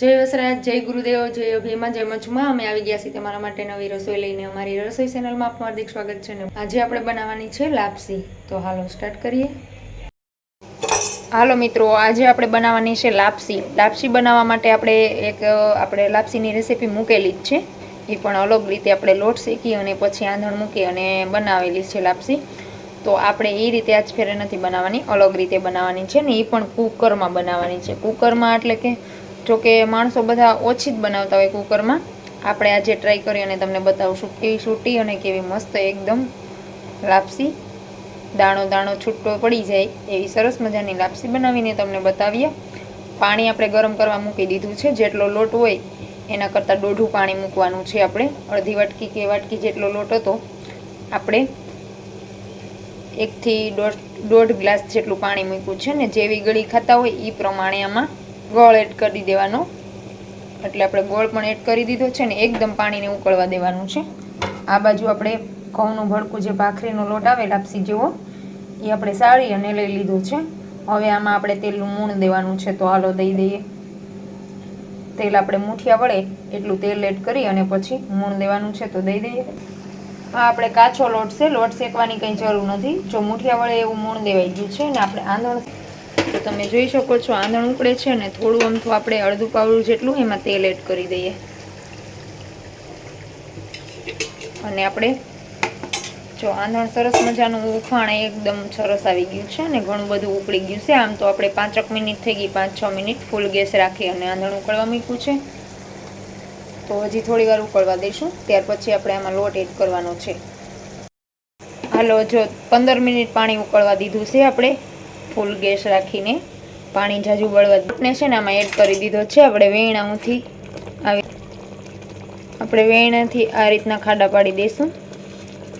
જય વસરાજ, જય ગુરુદેવ, જય ભીમા જય મચમાં અમે આવી ગયા છીએ તમારા માટે નવી રસોઈ લઈને. અમારી રસોઈ ચેનલમાં આપનું હાર્દિક સ્વાગત છે ને. આજે આપણે બનાવવાની છે લાપસી. તો હાલો સ્ટાર્ટ કરીએ. હાલો મિત્રો, આજે આપણે બનાવવાની છે લાપસી. લાપસી બનાવવા માટે આપણે એક આપણે લાપસીની રેસીપી મૂકેલી જ છે. એ પણ અલગ રીતે આપણે લોટ શેકી અને પછી આંધણ મૂકી અને બનાવેલી છે લાપસી. તો આપણે એ રીતે આજ ફેરે નથી બનાવવાની, અલગ રીતે બનાવવાની છે ને. એ પણ કુકરમાં બનાવવાની છે. કુકરમાં એટલે કે જો કે માણસો બધા ઓછી જ બનાવતા હોય કુકરમાં. આપણે આજે ટ્રાય કરી અને તમને બતાવશું કેવી છૂટી અને કેવી મસ્ત એકદમ લાપસી. દાણો દાણો છૂટો પડી જાય એવી સરસ મજાની લાપસી બનાવીને તમને બતાવીએ. પાણી આપણે ગરમ કરવા મૂકી દીધું છે. જેટલો લોટ હોય એના કરતાં દોઢું પાણી મૂકવાનું છે આપણે. અડધી વાટકી કે વાટકી જેટલો લોટ હતો આપણે એકથી દોઢ દોઢ ગ્લાસ જેટલું પાણી મૂક્યું છે ને જેવી ગળી ખાતા હોય એ પ્રમાણે આમાં ગોળ એડ કરી દેવાનો. એટલે આપણે ગોળ પણ એડ કરી દીધો છે ને એકદમ પાણીને ઉકળવા દેવાનું છે. આ બાજુ આપણે ઘઉંનું ભડકું જે ભાખરીનો લોટ આવે, લાપસી જેવો, એ આપણે સાળી અને લઈ લીધું છે. હવે આમાં આપણે તેલનું મૂણ દેવાનું છે, તો હાલો દઈ દઈએ. તેલ આપણે મુઠિયા વળે એટલું તેલ એડ કરી અને પછી મૂણ દેવાનું છે, તો દઈ દઈએ. આ આપણે કાચો લોટ છે, લોટ શેકવાની કંઈ જરૂર નથી. જો મુઠિયા વળે એવું મૂણ દેવાઈ ગયું છે ને આપણે આંધણ તમે જોઈ શકો છો, આંધણ ઉકળે છે ને થોડું અમથું આપણે અડધું પાવડું જેટલું એમાં તેલ એડ કરી દઈએ. અને આપણે જો આંધણ સરસ મજાનું ઉફાણ એકદમ સરસ આવી ગયું છે ને ઘણું બધું ઉકળી ગયું છે. આમ તો આપણે પાંચક મિનિટ થઈ ગઈ, પાંચ છ મિનિટ ફૂલ ગેસ રાખી અને આંધણ ઉકળવા મૂક્યું છે. તો હજી થોડી વાર ઉકળવા દઈશું, ત્યાર પછી આપણે આમાં લોટ એડ કરવાનો છે. હાલો, જો પંદર મિનિટ પાણી ઉકળવા દીધું છે આપણે. ફૂલ ગેસ રાખીને પાણી જાજુ બળવા છે ને આમાં એડ કરી દીધો છે, આપણે વેણાથી આવી આપણે વેણાથી આ રીતના ખાડા પાડી દઈશું.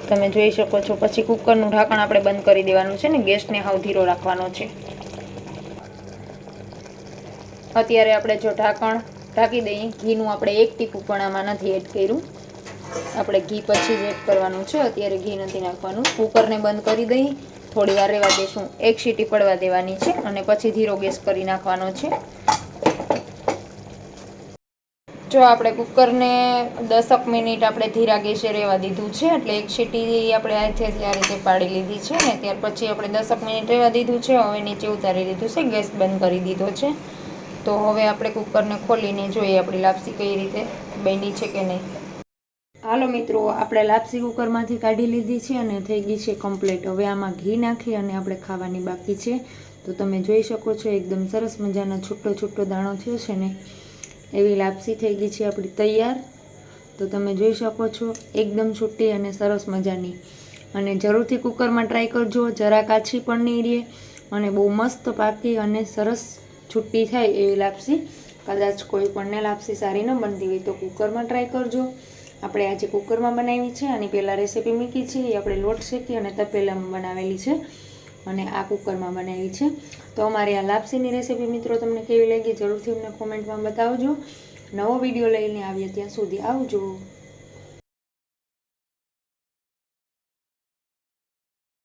તમે જોઈ શકો છો, પછી કુકરનું ઢાંકણ આપણે બંધ કરી દેવાનું છે ને, ગેસને હાવ ધીરો રાખવાનો છે. અત્યારે આપણે જો ઢાંકણ ઢાંકી દઈએ, ઘીનું આપણે એક ટીપું પણ આમાં નથી એડ કર્યું. આપણે ઘી પછી જ એડ કરવાનું છે, અત્યારે ઘી નથી નાખવાનું. કુકરને બંધ કરી દઈએ. થોડી વાર રહેવા દઈશું એક સીટી પડવા દેવાની છે અને પછી ધીરો ગેસ કરી નાખવાનો છે. જો આપણે કુકરને દસક મિનિટ આપણે ધીરા ગેસે રહેવા દીધું છે, એટલે એક સીટી આપણે અહીંથી આ રીતે પાડી લીધી છે ને ત્યાર પછી આપણે દસક મિનિટ રહેવા દીધું છે. હવે નીચે ઉતારી દીધું છે, ગેસ બંધ કરી દીધો છે. તો હવે આપણે કુકરને ખોલીને જોઈએ આપણી લાપસી કઈ રીતે બની છે કે નહીં. હાલો મિત્રો, આપણે લાપસી કુકરમાંથી કાઢી લીધી છે અને થઈ ગઈ છે કમ્પ્લીટ હવે આમાં ઘી નાખી અને આપણે ખાવાની બાકી છે. તો તમે જોઈ શકો છો, એકદમ સરસ મજાનો છૂટો છૂટો દાણો થયો છે ને. એવી લાપસી થઈ ગઈ છે આપણી તૈયાર. તો તમે જોઈ શકો છો, એકદમ છૂટી અને સરસ મજાની. અને જરૂરથી કુકરમાં ટ્રાય કરજો, જરા કાચી પણ નહીં રહે. અને બહુ મસ્ત પાકી અને સરસ છૂટી થાય એવી લાપસી. કદાચ કોઈ પણને લાપસી સારી ન બનતી હોય તો કુકરમાં ટ્રાય કરજો. આપણે આજે કુકરમાં બનાવી છે આની પહેલાં રેસીપી મૂકી છે, એ આપણે લોટ શેકી અને તપેલામાં બનાવેલી છે અને આ કુકરમાં બનાવી છે. તો અમારી આ લાપસીની રેસીપી મિત્રો તમને કેવી લાગી જરૂરથી અમને કોમેન્ટમાં બતાવજો. નવો વીડિયો લઈને આવીએ ત્યાં સુધી આવજો.